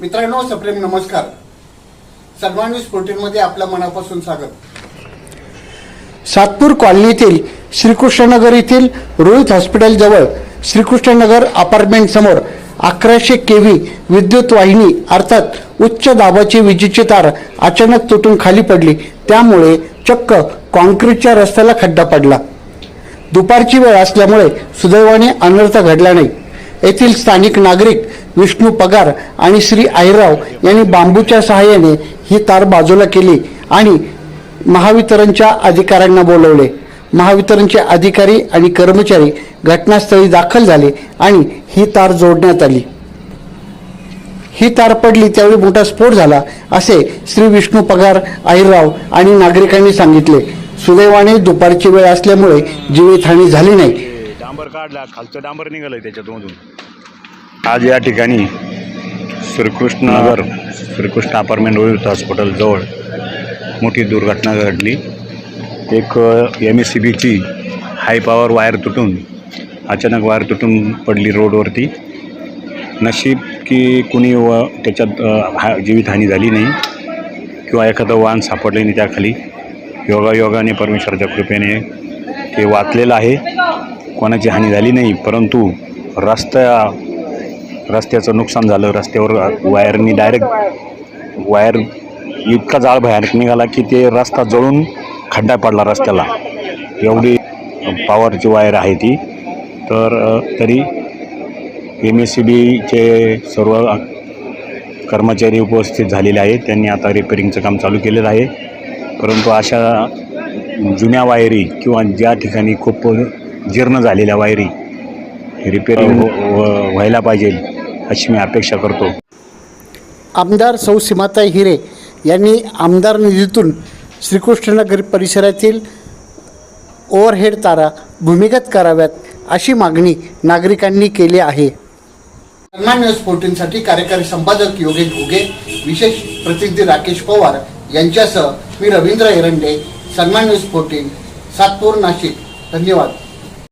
मित्रांनो सप्रेम नमस्कार. सर्वांनी न्यूज आपल्या मनापासून स्वागत. सातपूर कॉलनीतील श्रीकृष्णनगर येथील रोहित हॉस्पिटलजवळ श्रीकृष्णनगर अपार्टमेंट समोर अकराशे केव्ही विद्युत वाहिनी अर्थात उच्च दाबाची विजेची तार अचानक तुटून खाली पडली. त्यामुळे चक्क कॉन्क्रीटच्या रस्त्याला खड्डा पडला. दुपारची वेळ असल्यामुळे सुदैवाने अनर्थ घडला नाही. येथील स्थानिक नागरिक विष्णू पगार आणि श्री आहिरराव यांनी बांबूच्या सहाय्याने ही तार बाजूला केली आणि महावितरणच्या अधिकाऱ्यांना बोलवले. महावितरणचे अधिकारी आणि कर्मचारी घटनास्थळी दाखल झाले आणि ही तार जोडण्यात आली. ही तार पडली त्यावेळी मोठा स्फोट झाला असे श्री विष्णू पगार आहिरराव आणि नागरिकांनी सांगितले. सुदैवाने दुपारची वेळ असल्यामुळे जीवितहानी झाली नाही. डांबर काढला खालचं डांबर निघालंय त्याच्यातमधून आज या ठिकाणी श्रीकृष्णनगर श्रीकृष्ण अपार्टमेंट रोहित हॉस्पिटल जवळ मोठी दुर्घटना घडली. एक एम एस सी बीची हाय पॉवर वायर तुटून अचानक वायर तुटून पडली रोडवरती नशीब की कुणी व त्याच्यात हा जीवितहानी झाली नाही किंवा एखादं वाहन सापडलं नाही त्याखाली योगायोगाने परमेश्वराच्या कृपेने ते वाचलेलं आहे. कोणाची हानी झाली नाही परंतु रस्त्या रस्त्याचं नुकसान झालं रस्त्यावर वायरनी डायरेक्ट वायर इतका जाळ भयानक निघाला की ते रस्ता जळून खड्डा पडला रस्त्याला. एवढी पॉवरची वायर आहे ती. तर तरी एम एस सी बीचे सर्व कर्मचारी उपस्थित झालेले आहेत. त्यांनी आता रिपेरिंगचं काम चालू केलेलं आहे. परंतु अशा जुन्या वायरी किंवा ज्या ठिकाणी खूप जीर्ण झालेल्या वायरी रिपेरिंग हो- व्हायला पाहिजे अशी मी अपेक्षा करतो. आमदार सौ सीमाताई हिरे यांनी आमदार निधीतून श्रीकृष्णनगर परिसरातील ओव्हरहेड तारा भूमिगत कराव्यात अशी मागणी नागरिकांनी केली आहे. सन्मान न्यूज फोर्टीनसाठी कार्यकारी संपादक योगेश घुगे विशेष प्रतिनिधी राकेश पवार यांच्यासह मी रवींद्र एरंडे सन्मान न्यूज फोर्टीन सातपूर नाशिक. धन्यवाद.